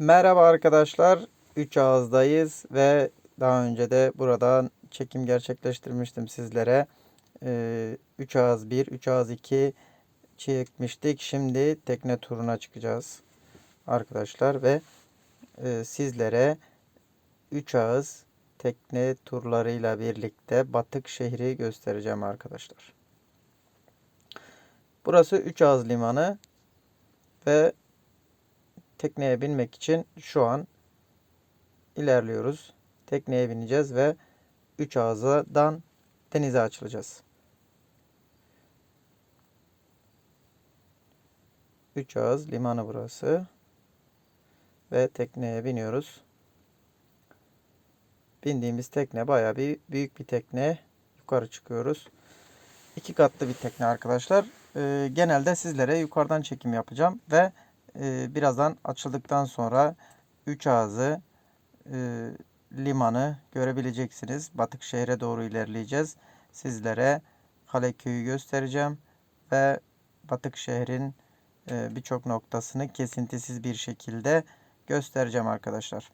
Merhaba arkadaşlar. 3 ağızdayız ve daha önce de buradan çekim gerçekleştirmiştim sizlere. 3 ağız 1, 3 ağız 2 çekmiştik. Şimdi tekne turuna çıkacağız arkadaşlar ve e, sizlere 3 ağız tekne turlarıyla birlikte Batık şehri göstereceğim arkadaşlar. Burası 3 ağız limanı ve tekneye binmek için şu an ilerliyoruz. Tekneye bineceğiz ve üç ağızdan denize açılacağız. Üç ağız limanı burası. Ve tekneye biniyoruz. Bindiğimiz tekne bayağı bir büyük bir tekne. Yukarı çıkıyoruz. İki katlı bir tekne arkadaşlar. Ee, genelde sizlere yukarıdan çekim yapacağım ve e, birazdan açıldıktan sonra üç ağzı e, limanı görebileceksiniz. Batık şehre doğru ilerleyeceğiz. Sizlere Kaleköy'ü göstereceğim ve Batık şehrin e, birçok noktasını kesintisiz bir şekilde göstereceğim arkadaşlar.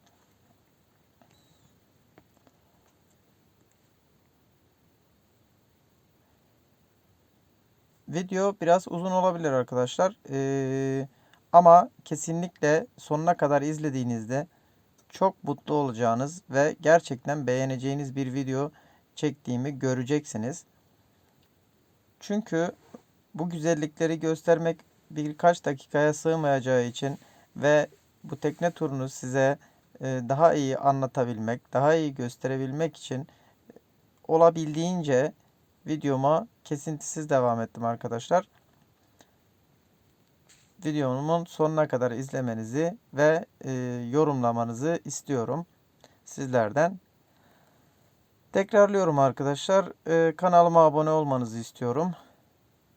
Video biraz uzun olabilir arkadaşlar. Ee, ama kesinlikle sonuna kadar izlediğinizde çok mutlu olacağınız ve gerçekten beğeneceğiniz bir video çektiğimi göreceksiniz. Çünkü bu güzellikleri göstermek birkaç dakikaya sığmayacağı için ve bu tekne turunu size e, daha iyi anlatabilmek, daha iyi gösterebilmek için olabildiğince videoma kesintisiz devam ettim arkadaşlar. Videomun sonuna kadar izlemenizi ve e, yorumlamanızı istiyorum sizlerden. Tekrarlıyorum arkadaşlar. E, kanalıma abone olmanızı istiyorum.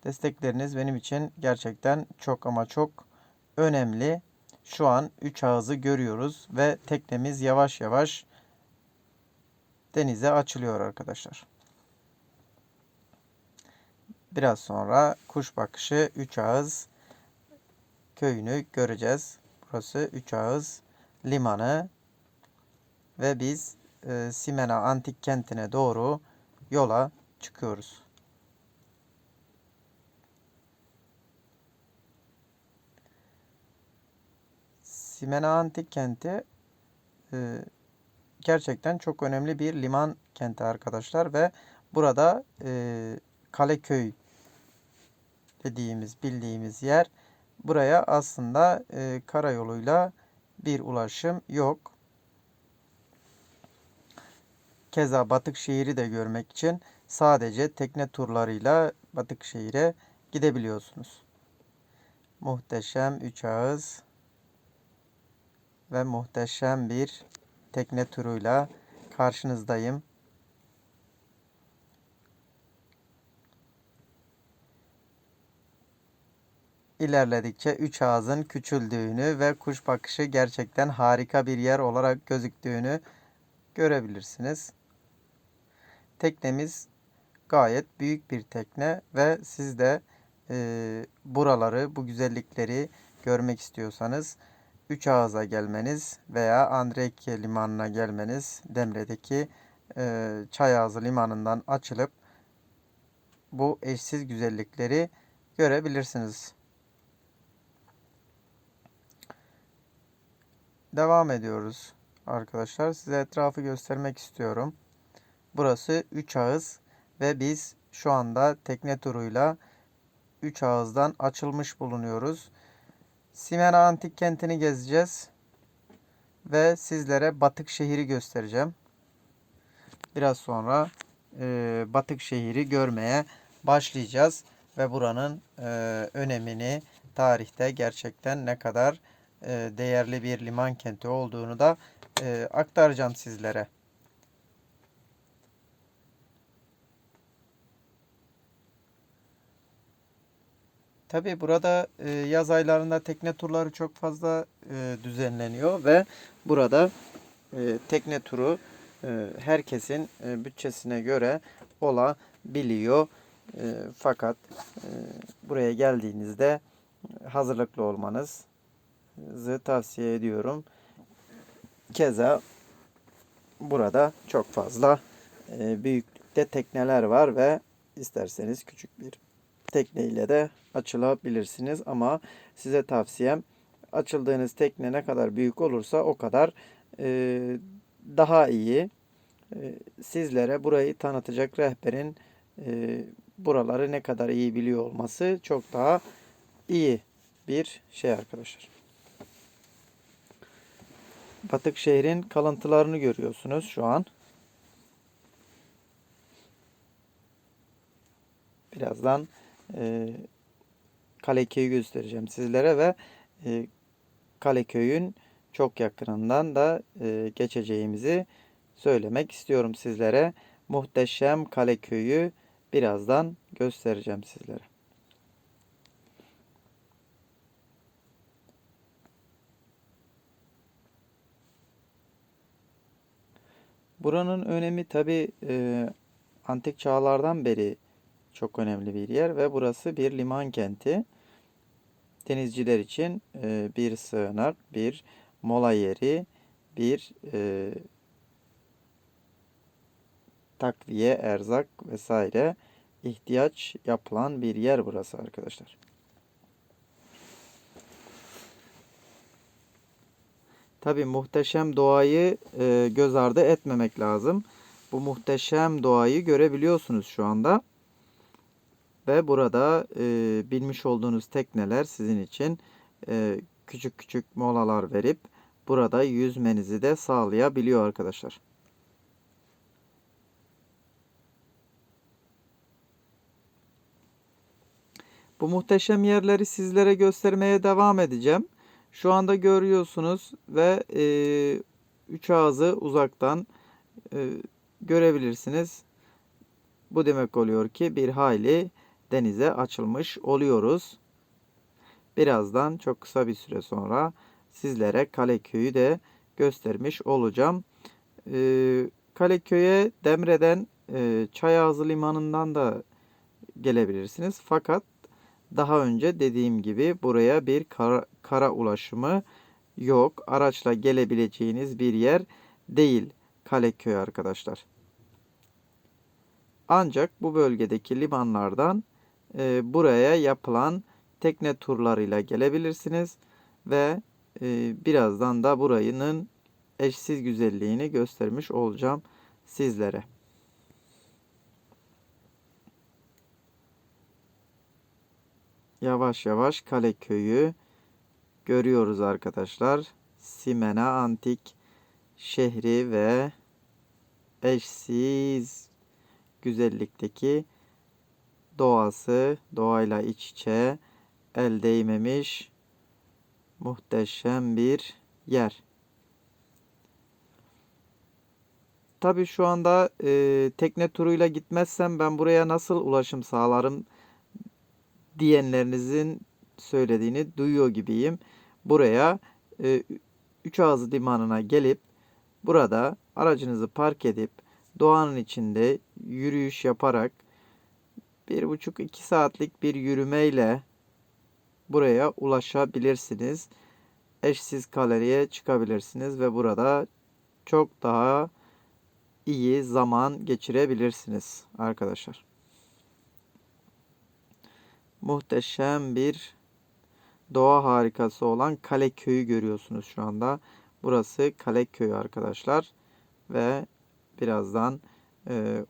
Destekleriniz benim için gerçekten çok ama çok önemli. Şu an 3 ağızı görüyoruz ve teknemiz yavaş yavaş denize açılıyor arkadaşlar. Biraz sonra kuş bakışı 3 ağız köyünü göreceğiz. Burası 3 ağız limanı ve biz e, Simena antik kentine doğru yola çıkıyoruz. Simena antik kenti e, gerçekten çok önemli bir liman kenti arkadaşlar ve burada e, Kaleköy dediğimiz bildiğimiz yer buraya aslında e, karayoluyla bir ulaşım yok. Keza Batıkşehir'i de görmek için sadece tekne turlarıyla Batıkşehir'e gidebiliyorsunuz. Muhteşem 3 ağız ve muhteşem bir tekne turuyla karşınızdayım. İlerledikçe üç ağzın küçüldüğünü ve kuş bakışı gerçekten harika bir yer olarak gözüktüğünü görebilirsiniz. Teknemiz gayet büyük bir tekne ve siz de e, buraları, bu güzellikleri görmek istiyorsanız Üç Ağız'a gelmeniz veya Andreke limanına gelmeniz Demre'deki e, Çayağızı limanından açılıp bu eşsiz güzellikleri görebilirsiniz. Devam ediyoruz arkadaşlar. Size etrafı göstermek istiyorum. Burası 3 ağız ve biz şu anda tekne turuyla 3 ağızdan açılmış bulunuyoruz. Simena Antik Kenti'ni gezeceğiz. Ve sizlere Batık şehri göstereceğim. Biraz sonra e, Batık şehri görmeye başlayacağız. Ve buranın e, önemini tarihte gerçekten ne kadar değerli bir liman kenti olduğunu da e, aktaracağım sizlere. Tabi burada e, yaz aylarında tekne turları çok fazla e, düzenleniyor ve burada e, tekne turu e, herkesin e, bütçesine göre olabiliyor. E, fakat e, buraya geldiğinizde hazırlıklı olmanızı tavsiye ediyorum. Keza burada çok fazla e, büyüklükte tekneler var ve isterseniz küçük bir tekneyle de açılabilirsiniz. Ama size tavsiyem açıldığınız tekne ne kadar büyük olursa o kadar e, daha iyi. E, sizlere burayı tanıtacak rehberin e, buraları ne kadar iyi biliyor olması çok daha iyi bir şey arkadaşlar. Batık şehrin kalıntılarını görüyorsunuz şu an. Birazdan e, Kaleköy'ü göstereceğim sizlere ve e, Kaleköy'ün çok yakınından da e, geçeceğimizi söylemek istiyorum sizlere. Muhteşem Kaleköy'ü birazdan göstereceğim sizlere. Buranın önemi tabi e, antik çağlardan beri çok önemli bir yer ve burası bir liman kenti. Denizciler için e, bir sığınak, bir mola yeri, bir e, takviye, erzak vesaire ihtiyaç yapılan bir yer burası arkadaşlar. Tabi muhteşem doğayı e, göz ardı etmemek lazım. Bu muhteşem doğayı görebiliyorsunuz şu anda. Ve burada e, bilmiş olduğunuz tekneler sizin için e, küçük küçük molalar verip burada yüzmenizi de sağlayabiliyor arkadaşlar. Bu muhteşem yerleri sizlere göstermeye devam edeceğim. Şu anda görüyorsunuz ve e, üç ağzı uzaktan e, görebilirsiniz. Bu demek oluyor ki bir hayli denize açılmış oluyoruz. Birazdan çok kısa bir süre sonra sizlere Kaleköy'ü de göstermiş olacağım. E, Kaleköy'e Demre'den e, Çayazı Limanı'ndan da gelebilirsiniz. Fakat daha önce dediğim gibi buraya bir kara, kara ulaşımı yok. Araçla gelebileceğiniz bir yer değil Kaleköy arkadaşlar. Ancak bu bölgedeki limanlardan e, buraya yapılan tekne turlarıyla gelebilirsiniz ve e, birazdan da burayının eşsiz güzelliğini göstermiş olacağım sizlere. Yavaş yavaş Kaleköy'ü görüyoruz arkadaşlar. Simena Antik şehri ve eşsiz güzellikteki doğası, doğayla iç içe, el değmemiş muhteşem bir yer. Tabi şu anda e, tekne turuyla gitmezsem ben buraya nasıl ulaşım sağlarım diyenlerinizin söylediğini duyuyor gibiyim. Buraya e, üç ağzı limanına gelip burada aracınızı park edip doğanın içinde yürüyüş yaparak bir buçuk iki saatlik bir yürümeyle buraya ulaşabilirsiniz. Eşsiz kaleriye çıkabilirsiniz ve burada çok daha iyi zaman geçirebilirsiniz arkadaşlar muhteşem bir doğa harikası olan Kale Köyü görüyorsunuz şu anda. Burası Kale Köyü arkadaşlar. Ve birazdan e,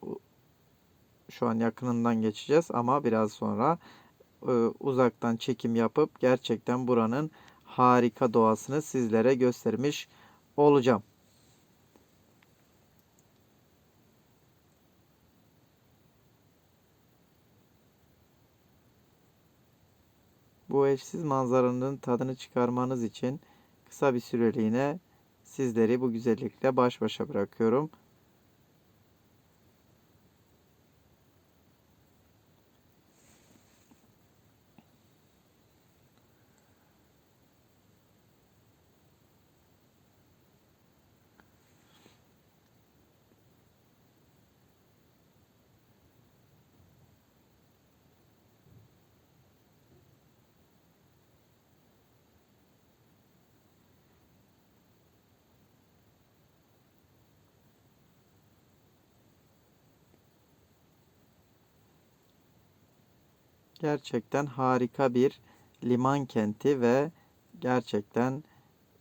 şu an yakınından geçeceğiz ama biraz sonra e, uzaktan çekim yapıp gerçekten buranın harika doğasını sizlere göstermiş olacağım. Bu eşsiz manzaranın tadını çıkarmanız için kısa bir süreliğine sizleri bu güzellikle baş başa bırakıyorum. Gerçekten harika bir liman kenti ve gerçekten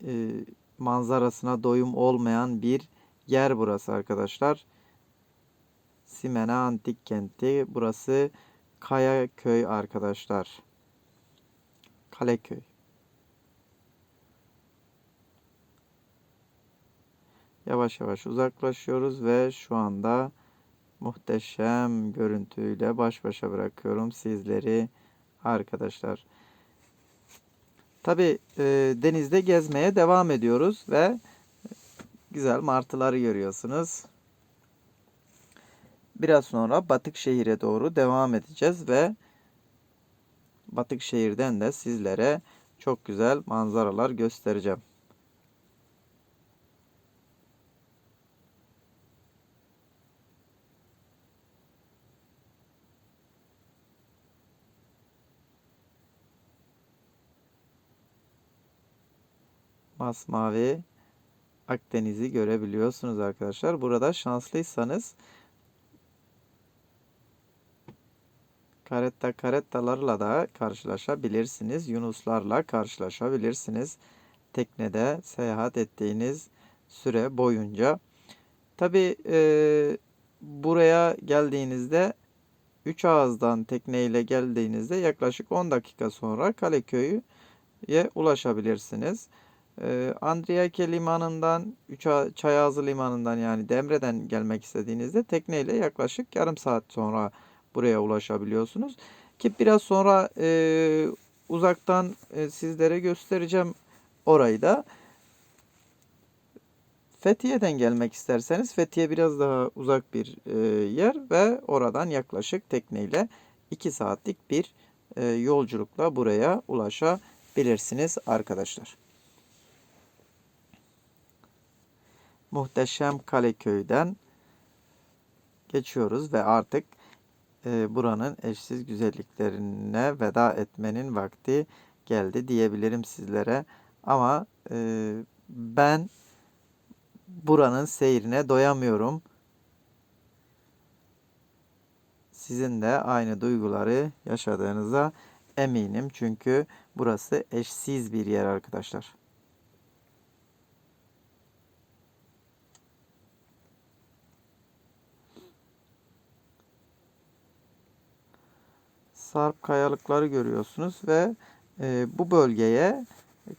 e, manzarasına doyum olmayan bir yer burası arkadaşlar. Simena Antik Kenti. Burası Kayaköy arkadaşlar. Kaleköy. Yavaş yavaş uzaklaşıyoruz ve şu anda muhteşem görüntüyle baş başa bırakıyorum sizleri arkadaşlar. Tabi e, denizde gezmeye devam ediyoruz ve güzel martıları görüyorsunuz. Biraz sonra Batıkşehir'e doğru devam edeceğiz ve Batıkşehir'den de sizlere çok güzel manzaralar göstereceğim. Masmavi Akdeniz'i görebiliyorsunuz arkadaşlar. Burada şanslıysanız karetta karettalarla da karşılaşabilirsiniz. Yunuslarla karşılaşabilirsiniz. Teknede seyahat ettiğiniz süre boyunca. Tabi e, buraya geldiğinizde 3 ağızdan tekneyle geldiğinizde yaklaşık 10 dakika sonra Kaleköy'e ulaşabilirsiniz. Ee, Andriyake limanından, Çayazı limanından yani Demre'den gelmek istediğinizde tekneyle yaklaşık yarım saat sonra buraya ulaşabiliyorsunuz. Ki biraz sonra e, uzaktan e, sizlere göstereceğim orayı da. Fethiye'den gelmek isterseniz Fethiye biraz daha uzak bir e, yer ve oradan yaklaşık tekneyle 2 saatlik bir e, yolculukla buraya ulaşabilirsiniz arkadaşlar. Muhteşem Kaleköy'den geçiyoruz ve artık e, buranın eşsiz güzelliklerine veda etmenin vakti geldi diyebilirim sizlere. Ama e, ben buranın seyrine doyamıyorum. Sizin de aynı duyguları yaşadığınıza eminim. Çünkü burası eşsiz bir yer arkadaşlar. Sarp kayalıkları görüyorsunuz ve e, bu bölgeye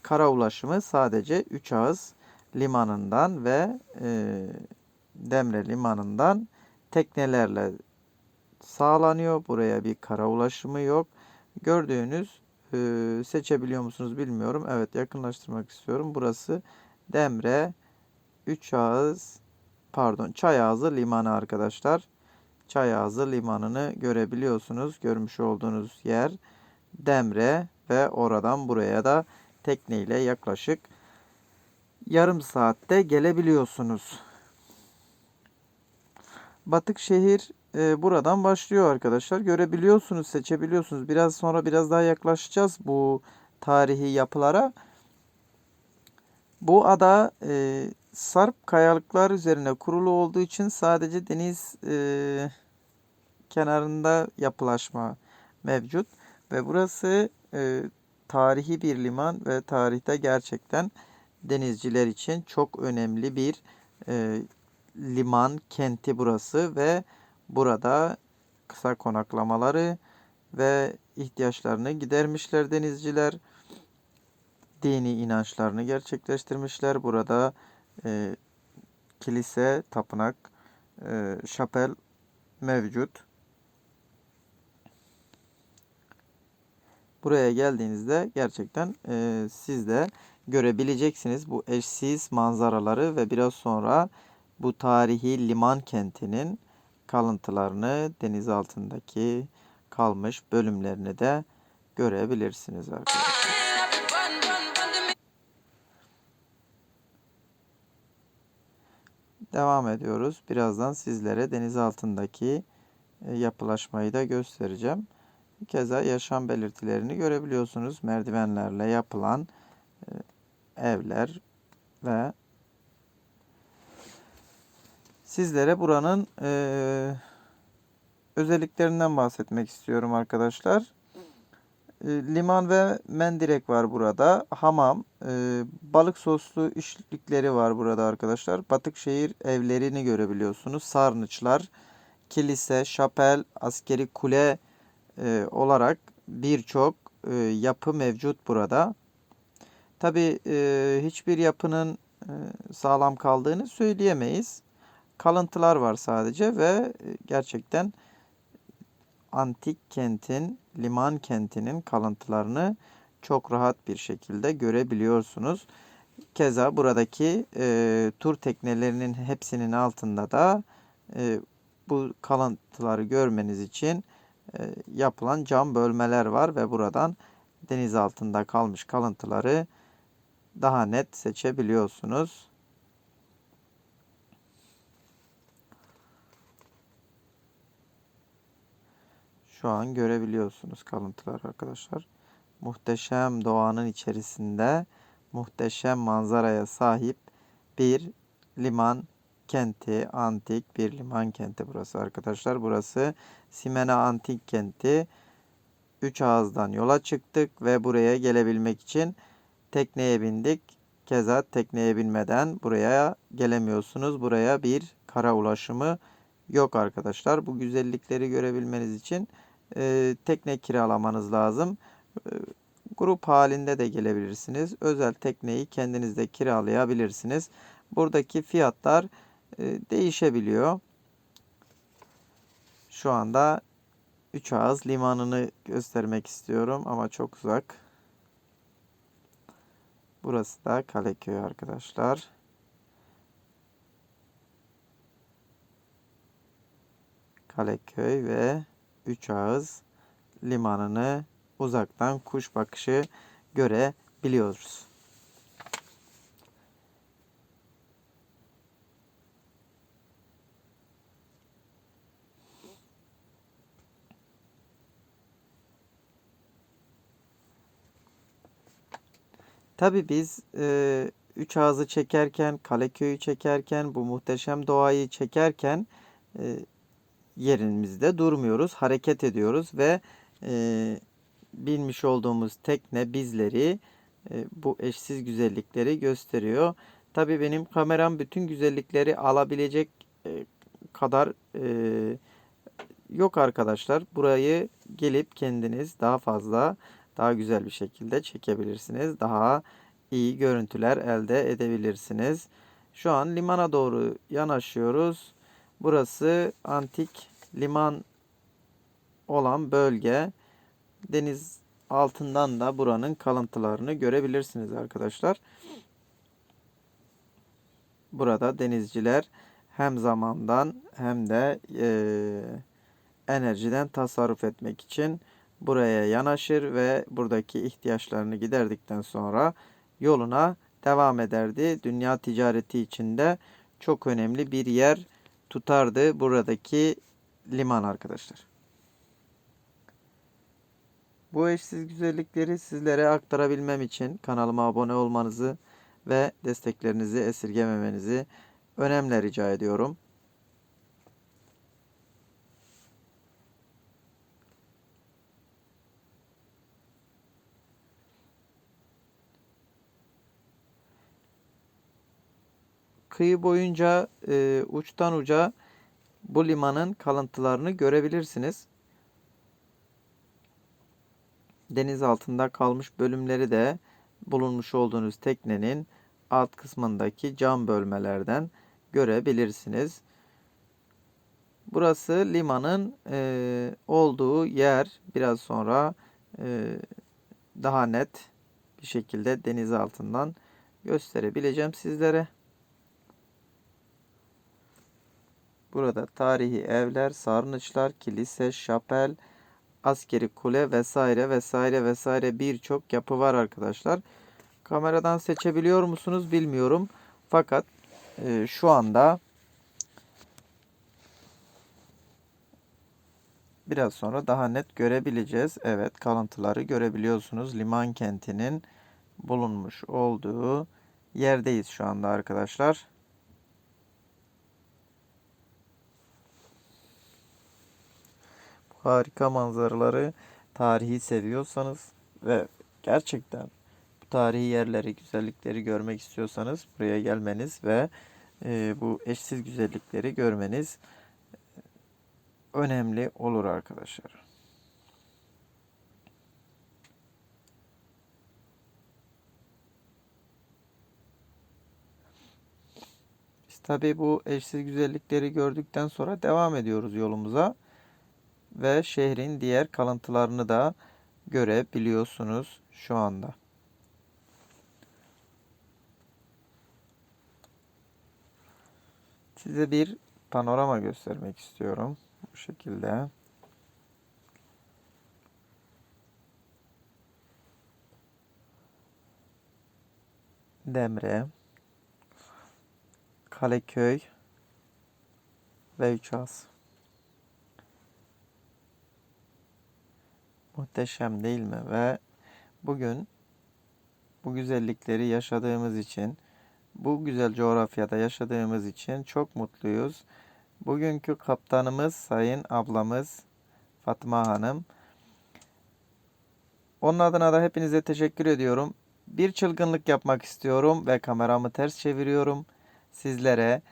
kara ulaşımı sadece 3 ağız limanından ve e, Demre limanından teknelerle sağlanıyor. Buraya bir kara ulaşımı yok. Gördüğünüz e, seçebiliyor musunuz bilmiyorum. Evet yakınlaştırmak istiyorum. Burası Demre 3 ağız pardon Çayazı limanı arkadaşlar. Çayazı limanını görebiliyorsunuz. Görmüş olduğunuz yer Demre ve oradan buraya da tekneyle yaklaşık yarım saatte gelebiliyorsunuz. Batık şehir e, buradan başlıyor arkadaşlar. Görebiliyorsunuz, seçebiliyorsunuz. Biraz sonra biraz daha yaklaşacağız bu tarihi yapılara. Bu ada e, sarp kayalıklar üzerine kurulu olduğu için sadece deniz e, kenarında yapılaşma mevcut. Ve burası e, tarihi bir liman ve tarihte gerçekten denizciler için çok önemli bir e, liman kenti burası ve burada kısa konaklamaları ve ihtiyaçlarını gidermişler denizciler. Dini inançlarını gerçekleştirmişler. Burada e, kilise, tapınak, e, şapel mevcut. Buraya geldiğinizde gerçekten e, siz de görebileceksiniz bu eşsiz manzaraları ve biraz sonra bu tarihi liman kentinin kalıntılarını deniz altındaki kalmış bölümlerini de görebilirsiniz arkadaşlar. Devam ediyoruz. Birazdan sizlere deniz altındaki e, yapılaşmayı da göstereceğim. Keza yaşam belirtilerini görebiliyorsunuz. Merdivenlerle yapılan e, evler ve sizlere buranın e, özelliklerinden bahsetmek istiyorum arkadaşlar. E, liman ve mendirek var burada. Hamam, e, balık soslu işlikleri var burada arkadaşlar. Batıkşehir evlerini görebiliyorsunuz. Sarnıçlar, kilise, şapel, askeri kule e, olarak birçok e, yapı mevcut burada. Tabi e, hiçbir yapının e, sağlam kaldığını söyleyemeyiz. Kalıntılar var sadece ve gerçekten antik kentin, liman kentinin kalıntılarını çok rahat bir şekilde görebiliyorsunuz. Keza buradaki e, tur teknelerinin hepsinin altında da e, bu kalıntıları görmeniz için e, yapılan cam bölmeler var ve buradan deniz altında kalmış kalıntıları daha net seçebiliyorsunuz. Şu an görebiliyorsunuz kalıntılar arkadaşlar. Muhteşem doğanın içerisinde muhteşem manzaraya sahip bir liman kenti, antik bir liman kenti burası arkadaşlar. Burası Simena Antik Kenti. Üç ağızdan yola çıktık ve buraya gelebilmek için tekneye bindik. Keza tekneye binmeden buraya gelemiyorsunuz. Buraya bir kara ulaşımı yok arkadaşlar. Bu güzellikleri görebilmeniz için e, tekne kiralamanız lazım. E, grup halinde de gelebilirsiniz. Özel tekneyi kendiniz de kiralayabilirsiniz. Buradaki fiyatlar e, değişebiliyor. Şu anda Üç Ağız limanını göstermek istiyorum ama çok uzak. Burası da Kaleköy arkadaşlar. Kaleköy ve Üç Ağız limanını uzaktan kuş bakışı görebiliyoruz. Tabii biz e, Üç Ağız'ı çekerken, Kaleköy'ü çekerken, bu muhteşem doğayı çekerken e, yerimizde durmuyoruz, hareket ediyoruz ve e, binmiş olduğumuz tekne bizleri e, bu eşsiz güzellikleri gösteriyor. Tabii benim kameram bütün güzellikleri alabilecek e, kadar e, yok arkadaşlar. Burayı gelip kendiniz daha fazla daha güzel bir şekilde çekebilirsiniz. Daha iyi görüntüler elde edebilirsiniz. Şu an limana doğru yanaşıyoruz. Burası antik liman olan bölge. Deniz altından da buranın kalıntılarını görebilirsiniz arkadaşlar. Burada denizciler hem zamandan hem de e, enerjiden tasarruf etmek için buraya yanaşır ve buradaki ihtiyaçlarını giderdikten sonra yoluna devam ederdi. Dünya ticareti içinde çok önemli bir yer tutardı buradaki liman arkadaşlar. Bu eşsiz güzellikleri sizlere aktarabilmem için kanalıma abone olmanızı ve desteklerinizi esirgememenizi önemli rica ediyorum. Kıyı boyunca e, uçtan uca bu limanın kalıntılarını görebilirsiniz. Deniz altında kalmış bölümleri de bulunmuş olduğunuz teknenin alt kısmındaki cam bölmelerden görebilirsiniz. Burası limanın e, olduğu yer. Biraz sonra e, daha net bir şekilde deniz altından gösterebileceğim sizlere. Burada tarihi evler, sarnıçlar, kilise, şapel, askeri kule vesaire vesaire vesaire birçok yapı var arkadaşlar. Kameradan seçebiliyor musunuz bilmiyorum. Fakat e, şu anda biraz sonra daha net görebileceğiz. Evet kalıntıları görebiliyorsunuz. Liman kentinin bulunmuş olduğu yerdeyiz şu anda arkadaşlar. Harika manzaraları tarihi seviyorsanız ve gerçekten bu tarihi yerleri, güzellikleri görmek istiyorsanız buraya gelmeniz ve e, bu eşsiz güzellikleri görmeniz önemli olur arkadaşlar. Tabii bu eşsiz güzellikleri gördükten sonra devam ediyoruz yolumuza ve şehrin diğer kalıntılarını da görebiliyorsunuz şu anda. Size bir panorama göstermek istiyorum. Bu şekilde. Demre, Kaleköy ve Üçaz. Muhteşem değil mi? Ve bugün bu güzellikleri yaşadığımız için, bu güzel coğrafyada yaşadığımız için çok mutluyuz. Bugünkü kaptanımız Sayın ablamız Fatma Hanım. Onun adına da hepinize teşekkür ediyorum. Bir çılgınlık yapmak istiyorum ve kameramı ters çeviriyorum. Sizlere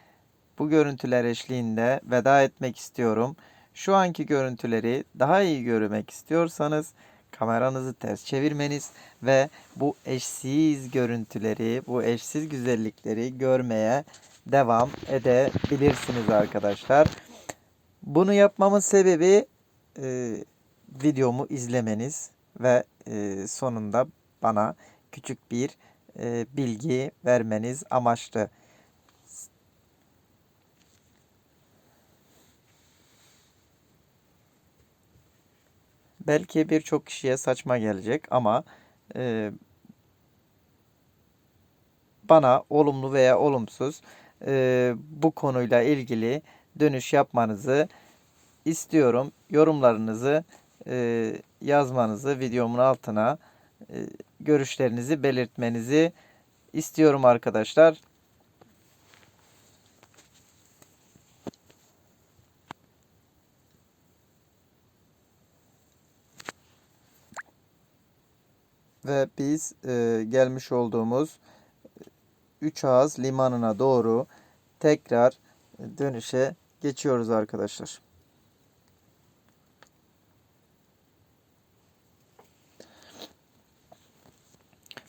bu görüntüler eşliğinde veda etmek istiyorum. Şu anki görüntüleri daha iyi görmek istiyorsanız kameranızı ters çevirmeniz ve bu eşsiz görüntüleri, bu eşsiz güzellikleri görmeye devam edebilirsiniz arkadaşlar. Bunu yapmamın sebebi e, videomu izlemeniz ve e, sonunda bana küçük bir e, bilgi vermeniz amaçlı. Belki birçok kişiye saçma gelecek ama e, bana olumlu veya olumsuz e, bu konuyla ilgili dönüş yapmanızı istiyorum. Yorumlarınızı e, yazmanızı videomun altına e, görüşlerinizi belirtmenizi istiyorum arkadaşlar. Ve biz e, gelmiş olduğumuz Üç Ağız limanına doğru tekrar dönüşe geçiyoruz arkadaşlar.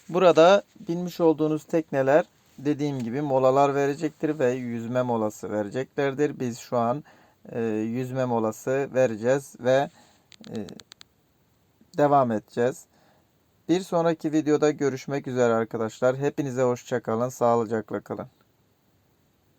Burada binmiş olduğunuz tekneler dediğim gibi molalar verecektir ve yüzme molası vereceklerdir. Biz şu an e, yüzme molası vereceğiz ve e, devam edeceğiz. Bir sonraki videoda görüşmek üzere arkadaşlar. Hepinize hoşçakalın, sağlıcakla kalın.